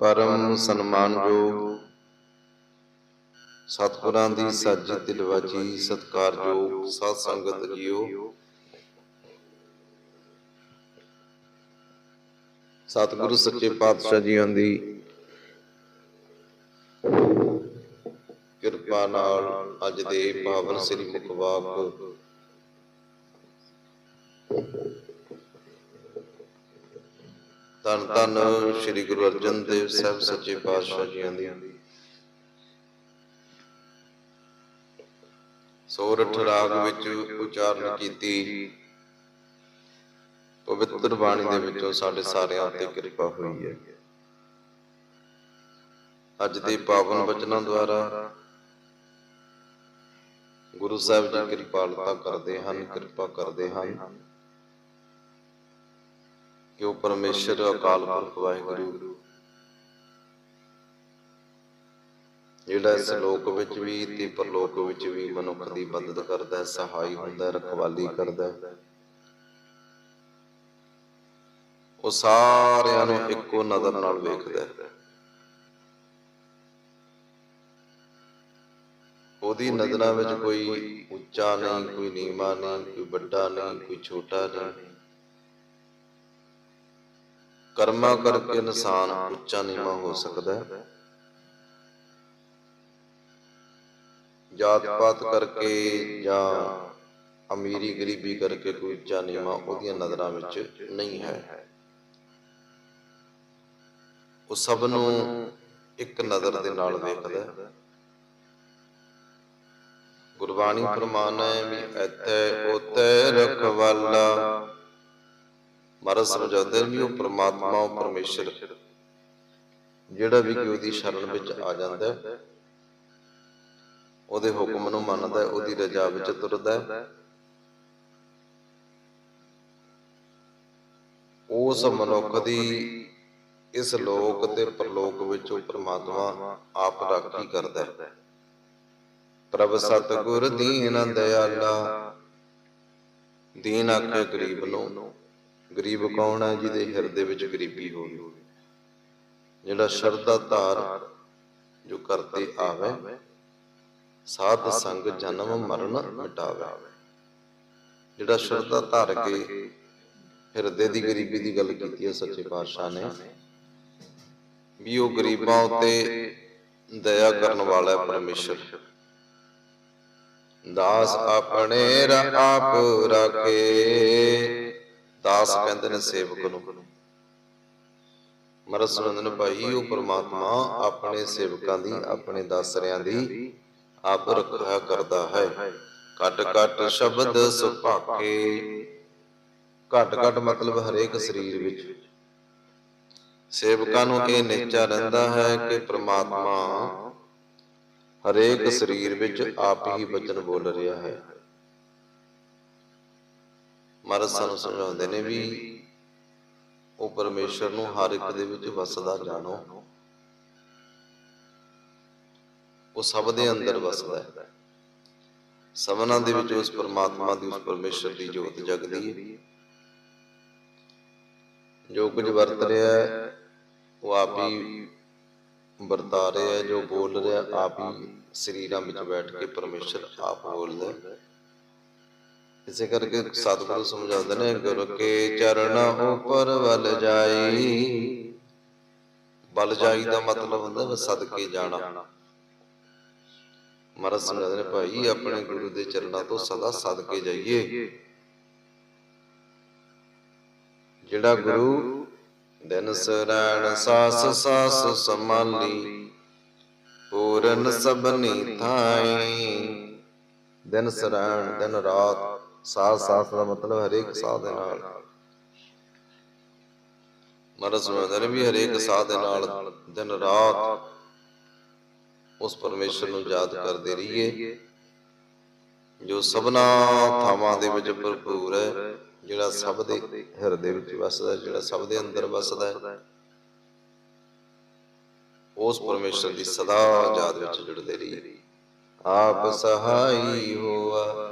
ਪਰਮ ਸਨਮਾਨਯੋਗ ਸਤਿਗੁਰਾਂ ਦੀ ਸੱਜ ਦਿਲਵਾਜੀ ਸਤਿਕਾਰਯੋਗ ਸਾਧ ਸੰਗਤ ਜੀਓ। ਸਤਿਗੁਰੂ ਸੱਚੇ ਪਾਤਸ਼ਾਹ ਜੀਆਂ ਦੀ ਕਿਰਪਾ ਨਾਲ ਅੱਜ ਦੇ ਪਾਵਨ ਸ੍ਰੀ ਮੁਖਵਾਕ ਧੰਨ ਧੰਨ ਸ੍ਰੀ ਗੁਰੂ ਅਰਜਨ ਦੇਵ ਸਾਹਿਬ ਸੱਚੇ ਪਾਤਸ਼ਾਹ ਜੀਆਂ ਦੀ। ਸੋਰਠ ਰਾਗ ਵਿੱਚ ਉਚਾਰਨ ਕੀਤੀ। ਪਵਿੱਤਰ ਬਾਣੀ ਦੇ ਵਿੱਚੋਂ ਸਾਡੇ ਸਾਰਿਆਂ ਤੇ ਕਿਰਪਾ ਹੋਈ ਹੈ। ਅੱਜ ਦੇ ਪਾਵਨ ਬਚਨਾਂ ਦੁਆਰਾ ਗੁਰੂ ਸਾਹਿਬ ਜੀ ਕਿਰਪਾਲਤਾ ਕਰਦੇ ਹਨ, ਕਿਰਪਾ ਕਰਦੇ ਹਨ। ਕਿ ਉਹ ਪਰਮੇਸ਼ਰ, ਅਕਾਲ ਪੁਰਖ, ਵਾਹਿਗੁਰੂ। ਜਿਹੜਾ ਇਸ ਲੋਕ ਵਿੱਚ ਵੀ ਤੇ ਪਰਲੋਕ ਵਿੱਚ ਵੀ ਮਨੁੱਖ ਦੀ ਮਦਦ ਕਰਦਾ ਹੈ, ਸਹਾਈ ਹੁੰਦਾ ਹੈ, ਰਖਵਾਲੀ ਕਰਦਾ ਹੈ। ਉਹ ਸਾਰਿਆਂ ਨੂੰ ਇੱਕੋ ਨਜ਼ਰ ਨਾਲ ਵੇਖਦਾ ਹੈ। ਉਹਦੀ ਨਜ਼ਰਾਂ ਵਿੱਚ ਕੋਈ ਉੱਚਾ ਨਹੀਂ, ਕੋਈ ਨੀਵਾਂ ਨਹੀਂ, ਕੋਈ ਵੱਡਾ ਨਹੀਂ, ਕੋਈ ਛੋਟਾ ਨਹੀਂ। ਕਰਮਾਂ ਕਰਕੇ ਇਨਸਾਨ ਉੱਚਾ ਨੀਵਾਂ ਹੋ ਸਕਦਾ ਹੈ। ਜਾਤ ਪਾਤ ਕਰਕੇ ਜਾਂ ਅਮੀਰੀ ਗਰੀਬੀ ਕਰਕੇ ਕੋਈ ਉੱਚਾ ਨੀਵਾਂ ਉਹਦੀਆਂ ਨਜ਼ਰਾਂ ਵਿੱਚ ਨਹੀਂ ਹੈ। ਉਹ ਸਭ ਨੂੰ ਇੱਕ ਨਜ਼ਰ ਦੇ ਨਾਲ ਵੇਖਦਾ ਹੈ। ਗੁਰਬਾਣੀ ਫਰਮਾਨ ਹੈ ਵੀ ਇੱਥੇ ਉਤੇ ਰਖਵਾਲਾ ਮਹਾਰਾਜ ਸਮਝਾਉਂਦੇ ਨੇ ਵੀ ਉਹ ਪ੍ਰਮਾਤਮਾ ਉਹ ਪਰਮੇਸ਼ਰ। ਜਿਹੜਾ ਵੀ ਕਿ ਉਹਦੀ ਸ਼ਰਨ ਵਿੱਚ ਆ ਜਾਂਦਾ ਹੈ, ਉਹਦੇ ਹੁਕਮ ਨੂੰ ਮੰਨਦਾ ਹੈ, ਉਹਦੀ ਰਜ਼ਾ ਵਿੱਚ ਤੁਰਦਾ ਹੈ। ਉਸ ਮਨੁੱਖ ਦੀ ਇਸ ਲੋਕ ਤੇ ਪਰਲੋਕ ਵਿੱਚ ਉਹ ਪ੍ਰਮਾਤਮਾ ਆਪ ਰਾਖੀ ਕਰਦਾ ਹੈ। ਪ੍ਰਭ ਸਤਗੁਰ ਦੀਨ ਦਇਆਲਾ, ਦੀਨ ਆਖੇ ਗਰੀਬ ਨੂੰ ਗਰੀਬ ਕੌਣ ਹੈ ਜਿਹਦੇ ਹਿਰਦੇ ਵਿੱਚ ਗਰੀਬੀ ਹੋਵੇ ਜਿਹੜਾ ਸ਼ਰਧਾ ਧਾਰ ਜੋ ਕਰਤੇ ਆਵੇ, ਸਾਧ ਸੰਗ ਜਨਮ ਮਰਨ ਮਿਟਾਵੇ। ਜਿਹੜਾ ਸ਼ਰਧਾ ਧਾਰ ਕੇ ਹਿਰਦੇ ਦੀ ਗਰੀਬੀ ਦੀ ਗੱਲ ਕੀਤੀ ਹੈ ਸੱਚੇ ਪਾਤਸ਼ਾਹ ਨੇ, ਵੀ ਉਹ ਗਰੀਬਾਂ ਉਤੇ ਦਇਆ ਕਰਨ ਵਾਲਾ ਹੈ ਪਰਮੇਸ਼ਰ। ਦਾਸ ਆਪਣੇ ਰ ਆਪ ਰਾਖੇ। ਦਾਸ ਕਹਿੰਦੇ ਨੇ ਸੇਵਕ ਨੂੰ। ਮਰਸਨੰਦਨ ਭਾਈ, ਉਹ ਪ੍ਰਮਾਤਮਾ ਆਪਣੇ ਸੇਵਕਾਂ ਦੀ, ਆਪਣੇ ਦਾਸਰਿਆਂ ਦੀ ਆਪ ਰੱਖਿਆ ਕਰਦਾ ਹੈ। ਘਟ ਘਟ ਸ਼ਬਦ ਸੁਭਾਕੇ। ਘਟ ਘਟ ਮਤਲਬ ਹਰੇਕ ਸਰੀਰ ਵਿੱਚ। ਸੇਵਕਾਂ ਨੂੰ ਇਹ ਨਿਸ਼ਚਾ ਰਹਿੰਦਾ ਹੈ ਕਿ ਪ੍ਰਮਾਤਮਾ ਹਰੇਕ ਸਰੀਰ ਵਿੱਚ ਆਪ ਹੀ ਬਚਨ ਬੋਲ ਰਿਹਾ ਹੈ। ਮਹਾਰਾਜ ਸਾਨੂੰ ਸਮਝਾਉਂਦੇ ਨੇ ਵੀ ਉਹ ਪਰਮੇਸ਼ਰ ਨੂੰ ਹਰ ਇੱਕ ਦੇ ਵਿੱਚ ਵਸਦਾ ਜਾਣੋ। ਉਹ ਸਭ ਦੇ ਅੰਦਰ ਵਸਦਾ ਹੈ। ਸਭਨਾਂ ਦੇ ਵਿੱਚ ਉਸ ਪਰਮਾਤਮਾ ਦੀ, ਉਸ ਪਰਮੇਸ਼ਰ ਦੀ ਜੋਤ ਜਗਦੀ ਹੈ। ਜੋ ਕੁਝ ਵਰਤ ਰਿਹਾ ਹੈ, ਉਹ ਆਪ ਹੀ ਵਰਤਾ ਰਿਹਾ ਜੋ ਬੋਲ ਰਿਹਾ, ਆਪ ਹੀ ਸਰੀਰਾਂ ਵਿੱਚ ਬੈਠ ਕੇ ਪਰਮੇਸ਼ਰ ਆਪ ਬੋਲਦਾ ਹੈ। ਇਸੇ ਕਰਕੇ ਸਤਿਗੁਰੂ ਸਮਝਾਉਂਦੇ ਨੇ, ਗੁਰ ਕੇ ਚਰਨ ਉਪਰ ਵੱਲ ਜਾਈ। ਬਲ ਜਾਈ ਦਾ ਮਤਲਬ ਹੁੰਦਾ ਸਦਕੇ ਜਾਣਾ। ਮਹਾਰਾਜ ਸਮਝਾਉਂਦੇ ਨੇ, ਭਾਈ, ਆਪਣੇ ਗੁਰੂ ਦੇ ਚਰਨਾਂ ਤੋਂ ਸਦਾ ਸਦਕੇ ਜਾਈਏ। ਜਿਹੜਾ ਗੁਰੂ ਦਿਨ ਸਰਣ ਸਾਸ ਸਾਸ ਸਮਾਲੀ ਪੂਰਨ ਸਭਨੀ ਥਾਈ। ਦਿਨ ਸਰਣ, ਦਿਨ ਰਾਤ ਸਾਸ ਸਾਸ ਦਾ ਮਤਲਬ ਹਰੇਕ ਸਾਹ ਦੇ ਨਾਲ। ਮਹਾਰਾਜ ਸੁਣਾਉਂਦੇ ਨੇ ਵੀ ਹਰੇਕ ਸਾਹ ਦੇ ਨਾਲ ਦਿਨ ਰਾਤ ਉਸ ਪਰਮੇਸ਼ਰ ਨੂੰ ਯਾਦ ਕਰਦੇ ਰਹੀਏ, ਜੋ ਸਭਨਾ ਥਾਵਾਂ ਦੇ ਵਿੱਚ ਭਰਪੂਰ ਹੈ, ਜਿਹੜਾ ਸਭ ਦੇ ਹਿਰਦੇ ਵਿੱਚ ਵਸਦਾ ਹੈ, ਜਿਹੜਾ ਸਭ ਦੇ ਅੰਦਰ ਵਸਦਾ ਹੈ। ਉਸ ਪਰਮੇਸ਼ਰ ਦੀ ਸਦਾ ਯਾਦ ਵਿੱਚ ਜੁੜਦੇ ਰਹੀਏ। ਆਪ ਸਹਾਈ ਹੋਆ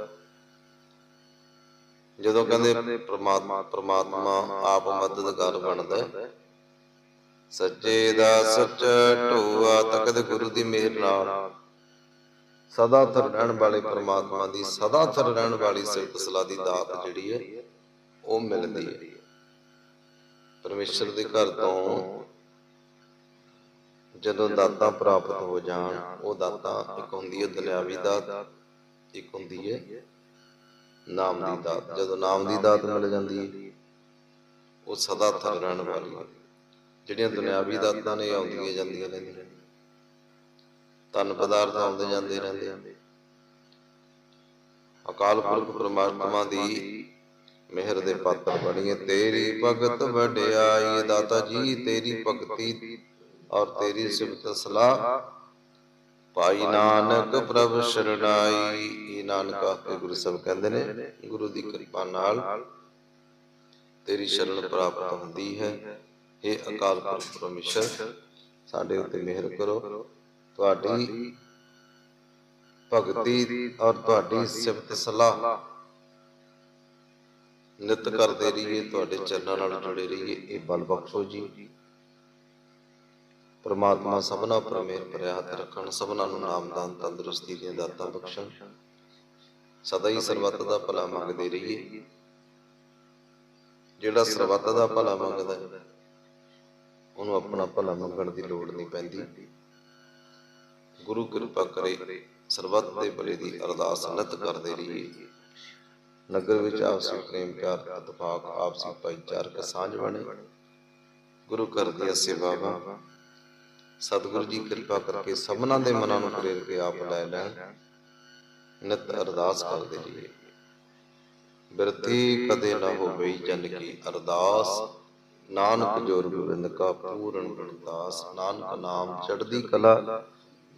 ਜਦੋਂ ਕਹਿੰਦੇ ਪ੍ਰਮਾਤਮਾ ਪ੍ਰਮਾਤਮਾ ਆਪ ਮਦਦਗਾਰ ਬਣਦਾ ਹੈ। ਸੱਚੇ ਦਾ ਸੱਚਾ ਢੋਆ ਤਕਦ ਗੁਰੂ ਦੀ ਮਿਹਰ ਨਾਲ। ਸਦਾ ਥਰ ਰਹਿਣ ਵਾਲੇ ਪ੍ਰਮਾਤਮਾ ਦੀ ਸਦਾ ਥਰ ਰਹਿਣ ਵਾਲੀ ਸਿਫਤ ਸਲਾਹ ਦੀ ਦਾਤ ਜਿਹੜੀ ਹੈ ਉਹ ਮਿਲਦੀ ਹੈ। ਪਰਮੇਸ਼ਰ ਦੇ ਘਰ ਤੋਂ ਜਦੋਂ ਦਾਤਾਂ ਪ੍ਰਾਪਤ ਹੋ ਜਾਣ ਉਹ ਦਾਤਾਂ ਇੱਕ ਹੁੰਦੀ ਹੈ ਦੁਨਿਆਵੀ ਦਾਤ। ਇੱਕ ਹੁੰਦੀ ਹੈ। ਨਾਮ ਦੀ ਦਾਤ, ਜਦੋਂ ਨਾਮ ਦੀ ਦਾਤ ਮਿਲ ਜਾਂਦੀ ਹੈ ਉਹ ਸਦਾ ਥਰ ਰਹਿਣ ਵਾਲੀ। ਹੈ ਜਿਹੜੀਆਂ ਦੁਨਿਆਵੀ ਦਾਤਾਂ ਨੇ ਆਉਂਦੀਆਂ ਜਾਂਦੀਆਂ ਰਹਿੰਦੀਆਂ ਤਨ ਪਦਾਰਥ ਆਉਂਦੇ ਜਾਂਦੇ ਰਹਿੰਦੇ ਆ। ਅਕਾਲ ਪੁਰਖ ਪ੍ਰਮਾਤਮਾ ਦੀ ਮਿਹਰ ਦੇ ਪਾਤਰ ਬਣੀਏ। ਤੇਰੀ ਭਗਤ ਵਡਿਆਈ, ਦਾਤਾ ਜੀ, ਤੇਰੀ ਭਗਤੀ ਔਰ ਤੇਰੀ ਸਿਫਤ ਸਲਾਹ ਭਾਈ ਨਾਨਕ ਪ੍ਰਭ ਸ਼ਰਣਾਈ। ਇਹ ਨਾਨਕਾ ਤੇ ਗੁਰੂ ਸਾਹਿਬ ਕਹਿੰਦੇ ਨੇ ਗੁਰੂ ਦੀ ਕਿਰਪਾ ਨਾਲ ਤੇਰੀ ਸ਼ਰਨ ਪ੍ਰਾਪਤ ਹੁੰਦੀ ਹੈ। ਇਹ ਅਕਾਲ ਪੁਰਖ ਪਰਮੇਸ਼ਰ ਸਾਡੇ ਉੱਤੇ ਮਿਹਰ ਕਰੋ। ਤੁਹਾਡੀ ਭਗਤੀ ਔਰ ਤੁਹਾਡੀ ਸਿਫਤ ਸਲਾਹ ਨਿਤ ਕਰਦੇ ਰਹੀਏ ਤੁਹਾਡੇ ਚਰਨਾਂ ਨਾਲ ਜੁੜੇ ਰਹੀਏ। ਇਹ ਬਲ ਬਖਸ਼ੋ ਜੀ। ਪਰਮਾਤਮਾ ਸਭਨਾ ਉੱਪਰ ਮਿਹਰ ਭਰਿਆ ਹੱਥ ਰੱਖਣ ਸਭਨਾ ਨੂੰ ਨਾਮਦਾਨ ਤੰਦਰੁਸਤੀ ਦੀਆਂ ਦਾਤਾਂ ਬਖਸ਼ਣ। ਸਦਾ ਹੀ ਸਰਬੱਤ ਦਾ ਭਲਾ ਮੰਗਦੇ ਰਹੀਏ। ਜਿਹੜਾ ਸਰਬੱਤ ਦਾ ਭਲਾ ਮੰਗਦਾ ਹੈ, ਉਹਨੂੰ ਆਪਣਾ ਭਲਾ ਮੰਗਣ ਦੀ ਲੋੜ ਨਹੀਂ ਪੈਂਦੀ। ਗੁਰੂ ਕਿਰਪਾ ਕਰੇ ਸਰਬੱਤ ਦੇ ਭਲੇ ਦੀ ਅਰਦਾਸ ਨਿਤ ਕਰਦੇ ਰਹੀਏ। ਨਗਰ ਵਿੱਚ ਆਪਸੀ ਪ੍ਰੇਮ ਪਿਆਰ ਇਤਫਾਕ ਆਪਸੀ ਭਾਈਚਾਰਕ ਸਾਂਝ ਬਣੇ। ਗੁਰੂ ਘਰ ਦੀਆਂ ਸੇਵਾਵਾਂ ਸਤਿਗੁਰੂ ਜੀ ਕਿਰਪਾ ਕਰਕੇ ਸਭਨਾਂ ਦੇ ਮਨਾਂ ਨੂੰ ਪ੍ਰੇਰ ਕੇ ਆਪ ਲੈ ਲੈਣ। ਨਿਤ ਅਰਦਾਸ ਕਰਦੇ ਰਹੀਏ। ਬਿਰਤੀ ਕਦੇ ਨਾ ਹੋਵੇ ਜਨ ਕੀ ਅਰਦਾਸ। ਨਾਨਕ ਜੋਰ ਗੋਬਿੰਦ ਕਾ ਪੂਰਨ ਗੁਣਦਾਸ ਨਾਨਕ ਨਾਮ ਚੜ੍ਹਦੀ ਕਲਾ।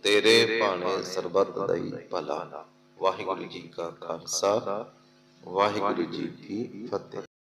ਤੇਰੇ ਭਾਣੇ ਸਰਬੱਤ ਦਾ ਹੀ ਭਲਾ। ਵਾਹਿਗੁਰੂ ਜੀ ਕਾ ਖਾਲਸਾ। ਵਾਹਿਗੁਰੂ ਜੀ ਕੀ ਫਤਿਹ।